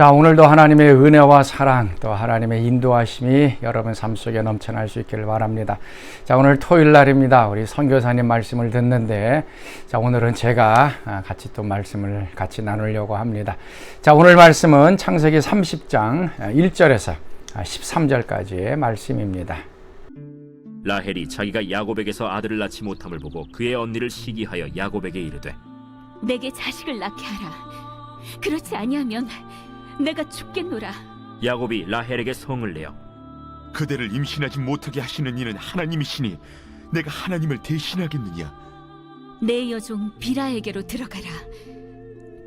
자, 오늘도 하나님의 은혜와 사랑, 또 하나님의 인도하심이 여러분 삶 속에 넘쳐날 수 있기를 바랍니다. 자, 오늘 토요일 날입니다. 우리 선교사님 말씀을 듣는데, 자, 오늘은 제가 아, 같이 또 말씀을 같이 나누려고 합니다. 자, 오늘 말씀은 창세기 30장 1절에서 13절까지의 말씀입니다. 라헬이 자기가 야곱에게서 아들을 낳지 못함을 보고 그의 언니를 시기하여 야곱에게 이르되 내게 자식을 낳게 하라. 그렇지 아니하면 내가 죽겠노라. 야곱이 라헬에게 성을 내어 그대를 임신하지 못하게 하시는 이는 하나님이시니 내가 하나님을 대신하겠느냐 내 여종 비라에게로 들어가라.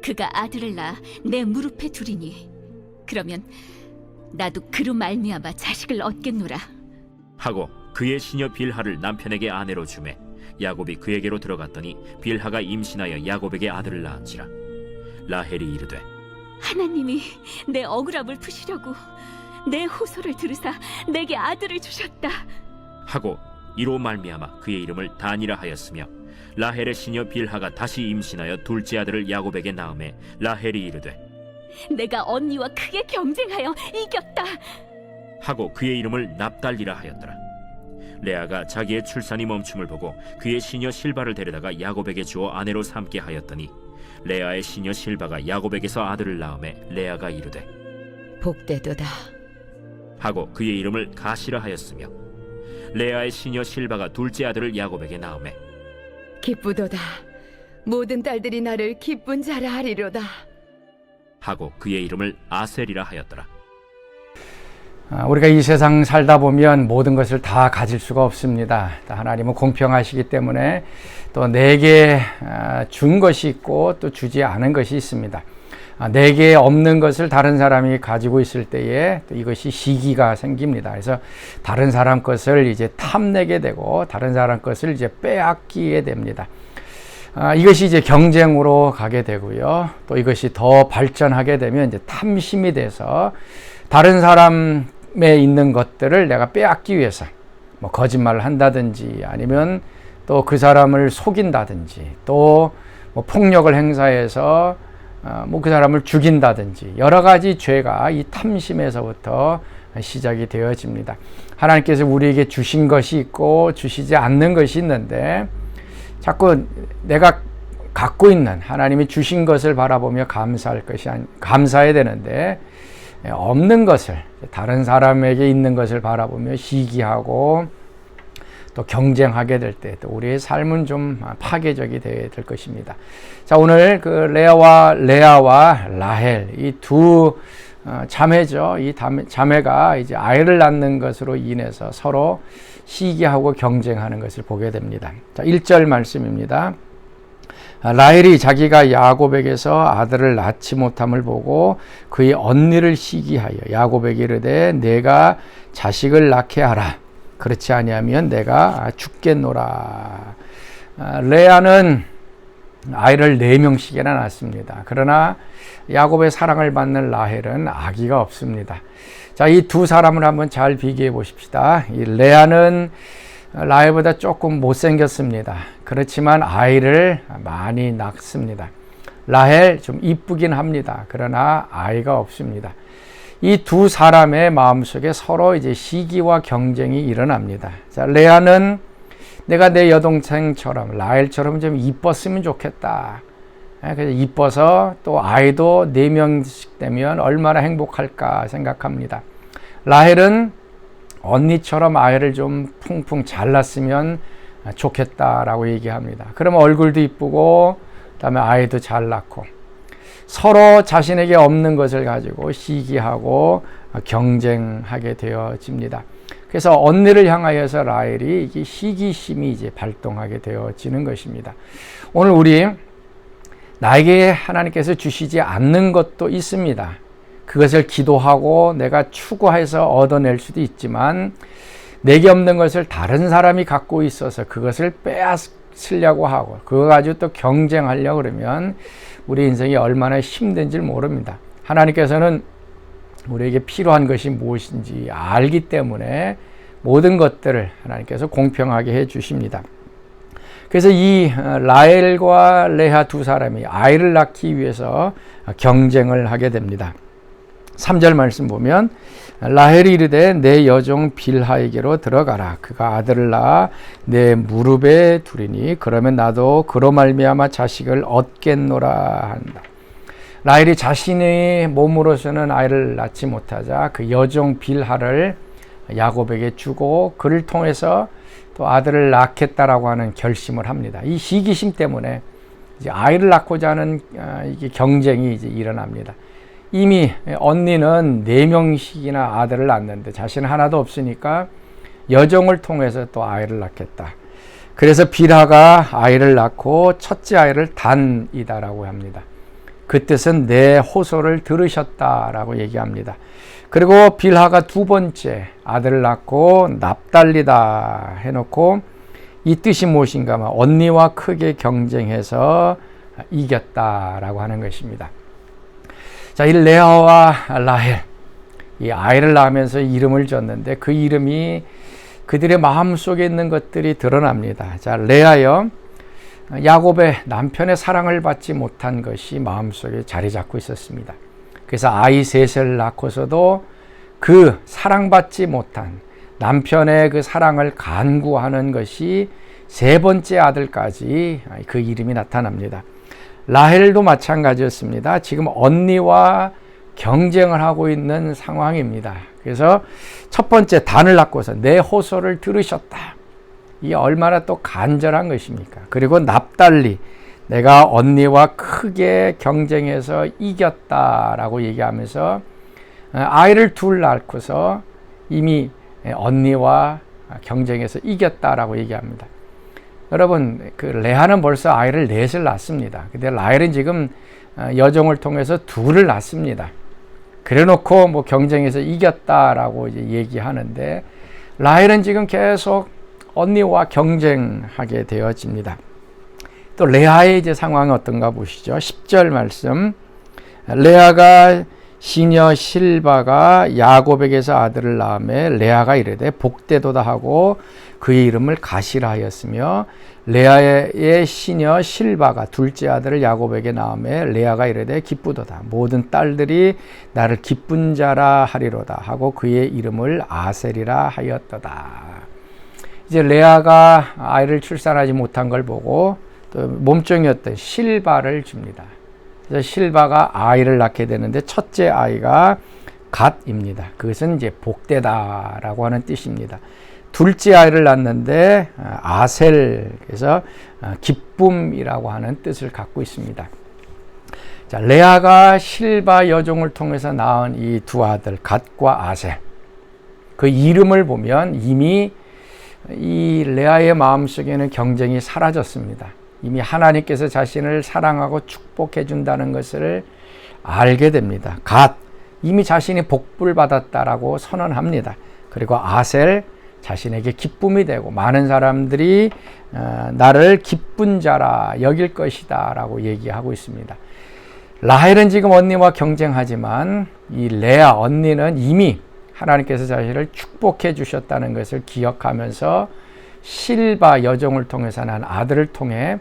그가 아들을 낳아 내 무릎에 두리니 그러면 나도 그로 말미암아 자식을 얻겠노라. 하고 그의 시녀 빌하를 남편에게 아내로 주매 야곱이 그에게로 들어갔더니 빌하가 임신하여 야곱에게 아들을 낳은지라 라헬이 이르되 하나님이 내 억울함을 푸시려고 내 호소를 들으사 내게 아들을 주셨다. 하고 이로 말미암아 그의 이름을 단이라 하였으며 라헬의 시녀 빌하가 다시 임신하여 둘째 아들을 야곱에게 낳음에 라헬이 이르되 내가 언니와 크게 경쟁하여 이겼다. 하고 그의 이름을 납달리라 하였더라. 레아가 자기의 출산이 멈춤을 보고 그의 시녀 실바를 데려다가 야곱에게 주어 아내로 삼게 하였더니 레아의 시녀 실바가 야곱에게서 아들을 낳음에 레아가 이르되 복되도다. 하고 그의 이름을 가시라 하였으며 레아의 시녀 실바가 둘째 아들을 야곱에게 낳음에 기쁘도다. 모든 딸들이 나를 기쁜 자라 하리로다. 하고 그의 이름을 아셀이라 하였더라. 아, 우리가 이 세상 살다 보면 모든 것을 다 가질 수가 없습니다. 하나님은 공평하시기 때문에 또 내게 아, 준 것이 있고 또 주지 않은 것이 있습니다. 아, 내게 없는 것을 다른 사람이 가지고 있을 때에 또 이것이 시기가 생깁니다. 그래서 다른 사람 것을 이제 탐내게 되고 다른 사람 것을 이제 빼앗기게 됩니다. 아, 이것이 이제 경쟁으로 가게 되고요. 또 이것이 더 발전하게 되면 이제 탐심이 돼서 다른 사람 에 있는 것들을 내가 빼앗기 위해서 뭐 거짓말을 한다든지 아니면 또 그 사람을 속인다든지 또 뭐 폭력을 행사해서 어, 뭐그 사람을 죽인다든지 여러 가지 죄가 이 탐심에서부터 시작이 되어집니다. 하나님께서 우리에게 주신 것이 있고 주시지 않는 것이 있는데 자꾸 내가 갖고 있는 하나님이 주신 것을 바라보며 감사할 것이 아니, 감사해야 되는데 예, 없는 것을 다른 사람에게 있는 것을 바라보며 시기하고 또 경쟁하게 될 때 또 우리의 삶은 좀 파괴적이 될 것입니다. 자 오늘 그 레아와 레아와 라헬 이두 어, 자매죠. 이 자매가 이제 아이를 낳는 것으로 인해서 서로 시기하고 경쟁하는 것을 보게 됩니다. 자 1절 말씀입니다. 라헬이 자기가 야곱에게서 아들을 낳지 못함을 보고 그의 언니를 시기하여 야곱에게 이르되 내가 자식을 낳게 하라. 그렇지 아니하면 내가 죽겠노라. 레아는 아이를 네 명씩이나 낳습니다. 그러나 야곱의 사랑을 받는 라헬은 아기가 없습니다. 자, 이 두 사람을 한번 잘 비교해 보십시다. 이 레아는 라헬보다 조금 못생겼습니다. 그렇지만 아이를 많이 낳습니다. 라헬 좀 이쁘긴 합니다. 그러나 아이가 없습니다. 이 두 사람의 마음속에 서로 이제 시기와 경쟁이 일어납니다. 자, 레아는 내가 내 여동생처럼 라헬처럼 좀 이뻤으면 좋겠다. 그래서 이뻐서 또 아이도 네 명씩 되면 얼마나 행복할까 생각합니다. 라헬은 언니처럼 아이를 좀 풍풍 잘났으면 좋겠다라고 얘기합니다. 그러면 얼굴도 이쁘고 그다음에 아이도 잘 낳고 서로 자신에게 없는 것을 가지고 시기하고 경쟁하게 되어집니다. 그래서 언니를 향하여서 라헬이 이게 시기심이 이제 발동하게 되어지는 것입니다. 오늘 우리 나에게 하나님께서 주시지 않는 것도 있습니다. 그것을 기도하고 내가 추구해서 얻어낼 수도 있지만 내게 없는 것을 다른 사람이 갖고 있어서 그것을 빼앗으려고 하고 그거 가지고 또 경쟁하려고 그러면 우리 인생이 얼마나 힘든지 모릅니다. 하나님께서는 우리에게 필요한 것이 무엇인지 알기 때문에 모든 것들을 하나님께서 공평하게 해 주십니다. 그래서 이 라엘과 레하 두 사람이 아이를 낳기 위해서 경쟁을 하게 됩니다. 3절 말씀 보면 라헬이 이르되 내 여종 빌하에게로 들어가라 그가 아들을 낳아 내 무릎에 두리니 그러면 나도 그로 말미암아 자식을 얻겠노라 한다. 라헬이 자신의 몸으로서는 아이를 낳지 못하자 그 여종 빌하를 야곱에게 주고 그를 통해서 또 아들을 낳겠다라고 하는 결심을 합니다. 이 시기심 때문에 이제 아이를 낳고자 하는 아, 이게 경쟁이 이제 일어납니다. 이미 언니는 네 명씩이나 아들을 낳는데 자신 하나도 없으니까 여종을 통해서 또 아이를 낳겠다. 그래서 빌하가 아이를 낳고 첫째 아이를 단이다라고 합니다. 그 뜻은 내 호소를 들으셨다라고 얘기합니다. 그리고 빌하가 두 번째 아들을 낳고 납달리다 해놓고 이 뜻이 무엇인가 하면 언니와 크게 경쟁해서 이겼다라고 하는 것입니다. 자, 이 레아와 라헬 이 아이를 낳으면서 이름을 줬는데 그 이름이 그들의 마음 속에 있는 것들이 드러납니다. 자, 레아여 야곱의 남편의 사랑을 받지 못한 것이 마음속에 자리 잡고 있었습니다. 그래서 아이 셋을 낳고서도 그 사랑받지 못한 남편의 그 사랑을 간구하는 것이 세 번째 아들까지 그 이름이 나타납니다. 라헬도 마찬가지였습니다. 지금 언니와 경쟁을 하고 있는 상황입니다. 그래서 첫 번째 단을 낳고서 내 호소를 들으셨다. 이 얼마나 또 간절한 것입니까? 그리고 납달리 내가 언니와 크게 경쟁해서 이겼다라고 얘기하면서 아이를 둘 낳고서 이미 언니와 경쟁해서 이겼다라고 얘기합니다. 여러분, 그 레아는 벌써 아이를 넷을 낳습니다. 근데 라헬은 지금 여종을 통해서 둘을 낳습니다. 그래 놓고 뭐 경쟁에서 이겼다라고 이제 얘기하는데 라헬은 지금 계속 언니와 경쟁하게 되어집니다. 또 레아의 이제 상황이 어떤가 보시죠. 10절 말씀. 레아가 시녀 실바가 야곱에게서 아들을 낳음에 레아가 이르되 복되도다 하고 그의 이름을 가시라 하였으며 레아의 시녀 실바가 둘째 아들을 야곱에게 낳음에 레아가 이르되 기쁘도다 모든 딸들이 나를 기쁜 자라 하리로다 하고 그의 이름을 아셀이라 하였도다 이제 레아가 아이를 출산하지 못한 걸 보고 또 몸종이었던 실바를 줍니다. 그래서 실바가 아이를 낳게 되는데 첫째 아이가 갓입니다. 그것은 이제 복되다라고 하는 뜻입니다. 둘째 아이를 낳는데 아셀 그래서 기쁨이라고 하는 뜻을 갖고 있습니다. 자, 레아가 실바 여종을 통해서 낳은 이 두 아들 갓과 아셀 그 이름을 보면 이미 이 레아의 마음속에는 경쟁이 사라졌습니다. 이미 하나님께서 자신을 사랑하고 축복해 준다는 것을 알게 됩니다. 갓 이미 자신이 복불 받았다라고 선언합니다. 그리고 아셀 자신에게 기쁨이 되고 많은 사람들이 어, 나를 기쁜 자라 여길 것이다라고 얘기하고 있습니다. 라헬은 지금 언니와 경쟁하지만 이 레아 언니는 이미 하나님께서 자신을 축복해 주셨다는 것을 기억하면서 실바 여종을 통해서 난 아들을 통해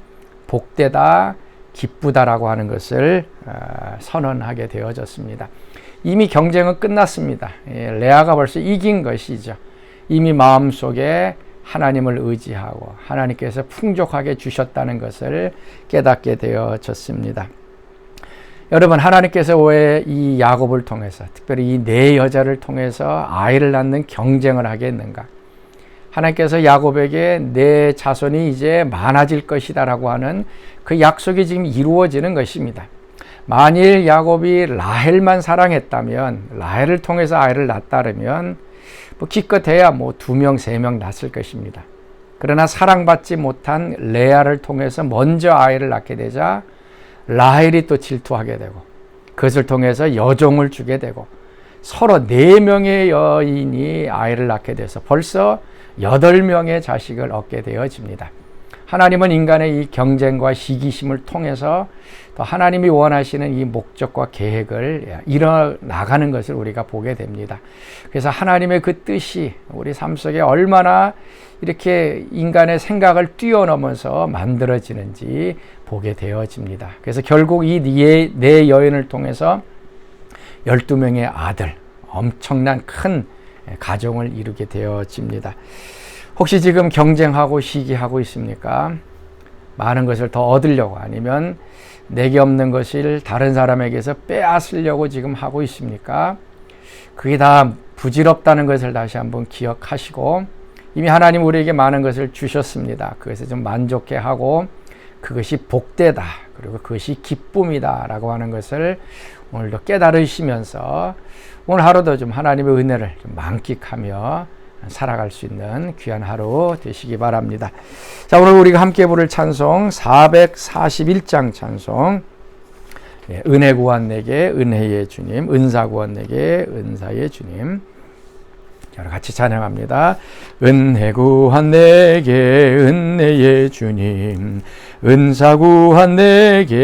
복되다 기쁘다라고 하는 것을 어, 선언하게 되어졌습니다. 이미 경쟁은 끝났습니다. 예, 레아가 벌써 이긴 것이죠. 이미 마음속에 하나님을 의지하고 하나님께서 풍족하게 주셨다는 것을 깨닫게 되어졌습니다. 여러분 하나님께서 왜 이 야곱을 통해서 특별히 이 네 여자를 통해서 아이를 낳는 경쟁을 하게 했는가? 하나님께서 야곱에게 내 자손이 이제 많아질 것이다라고 하는 그 약속이 지금 이루어지는 것입니다. 만일 야곱이 라헬만 사랑했다면 라헬을 통해서 아이를 낳다면 뭐 기껏해야 뭐 두 명, 세 명 낳았을 것입니다. 그러나 사랑받지 못한 레아를 통해서 먼저 아이를 낳게 되자 라헬이 또 질투하게 되고 그것을 통해서 여종을 주게 되고 서로 네 명의 여인이 아이를 낳게 돼서 벌써 여덟 명의 자식을 얻게 되어집니다. 하나님은 인간의 이 경쟁과 시기심을 통해서 또 하나님이 원하시는 이 목적과 계획을 이뤄 나가는 것을 우리가 보게 됩니다. 그래서 하나님의 그 뜻이 우리 삶 속에 얼마나 이렇게 인간의 생각을 뛰어넘어서 만들어지는지 보게 되어집니다. 그래서 결국 이네 여인을 통해서 12명의 아들, 엄청난 큰 가정을 이루게 되어집니다. 혹시 지금 경쟁하고 시기하고 있습니까? 많은 것을 더 얻으려고 아니면 내게 없는 것을 다른 사람에게서 빼앗으려고 지금 하고 있습니까? 그게 다 부질없다는 것을 다시 한번 기억하시고 이미 하나님 우리에게 많은 것을 주셨습니다. 그것에 좀 만족해 하고 그것이 복되다. 그리고 그것이 기쁨이다 라고 하는 것을 오늘도 깨달으시면서 오늘 하루도 좀 하나님의 은혜를 좀 만끽하며 살아갈 수 있는 귀한 하루 되시기 바랍니다. 자, 오늘 우리가 함께 부를 찬송 441장 찬송 예, 은혜 구한 내게 은혜의 주님, 은사 구한 내게 은사의 주님. 자, 같이 찬양합니다. 은혜 구한 내게 은혜의 주님, 은사 구한 내게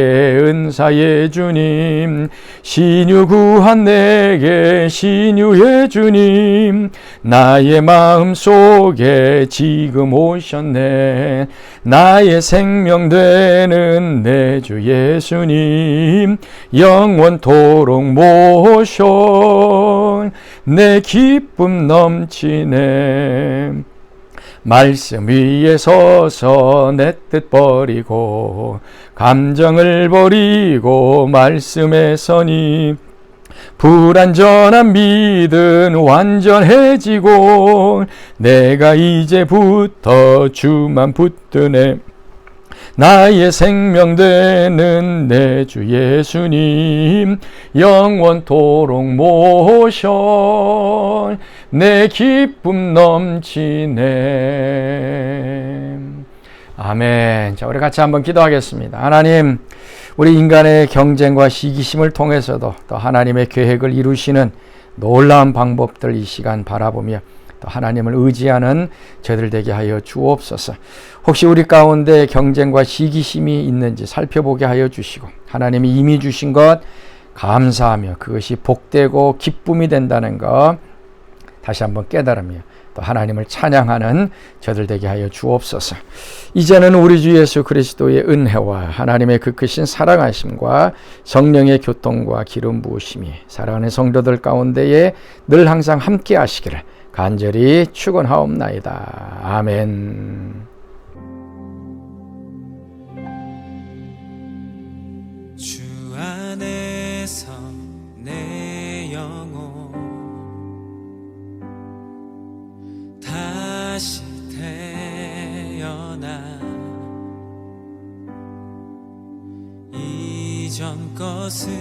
은사의 주님, 신유 구한 내게 신유의 주님, 나의 마음 속에 지금 오셨네. 나의 생명 되는 내 주 예수님, 영원토록 모셔 내 기쁨 넘치네. 말씀 위에 서서 내 뜻 버리고 감정을 버리고 말씀에 서니 불완전한 믿음 완전해지고 내가 이제부터 주만 붙드네 나의 생명 되는 내 주 예수님 영원토록 모셔 내 기쁨 넘치네. 아멘. 자 우리 같이 한번 기도하겠습니다. 하나님 우리 인간의 경쟁과 시기심을 통해서도 또 하나님의 계획을 이루시는 놀라운 방법들 이 시간 바라보며 또 하나님을 의지하는 저들 되게 하여 주옵소서. 혹시 우리 가운데 경쟁과 시기심이 있는지 살펴보게 하여 주시고 하나님이 이미 주신 것 감사하며 그것이 복되고 기쁨이 된다는 것 다시 한번 깨달으며 또 하나님을 찬양하는 저들 되게 하여 주옵소서. 이제는 우리 주 예수 그리스도의 은혜와 하나님의 그 크신 사랑하심과 성령의 교통과 기름 부으심이 사랑하는 성도들 가운데에 늘 항상 함께 하시기를 간절히 축원하옵나이다. 아멘. 다시 태어나. 이전 것은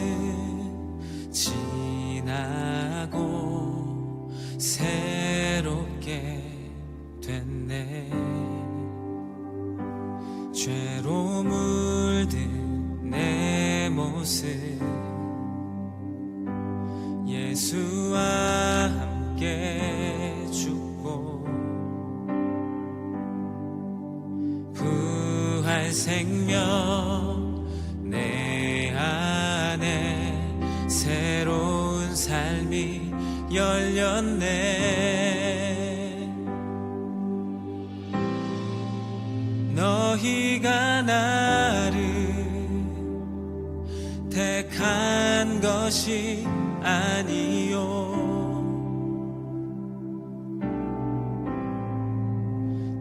지나 새로운 삶이 열렸네. 너희가 나를 택한 것이 아니요.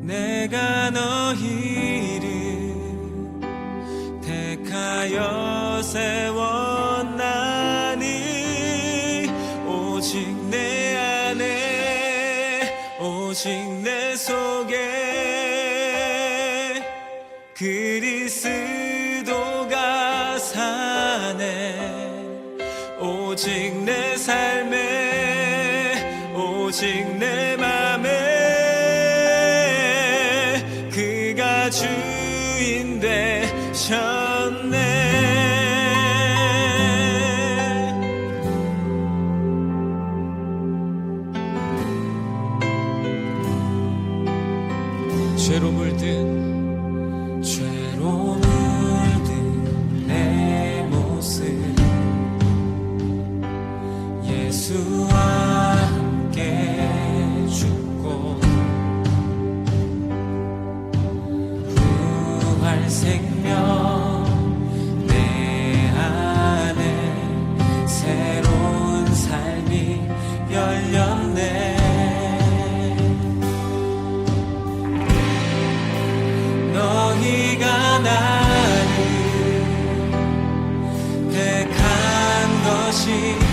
내가 너희를 택하여 세웠 오직 내 속에 그리스도가 사네. 오직 내 삶에 오직 내 맘에 그가 주인 되셨 다시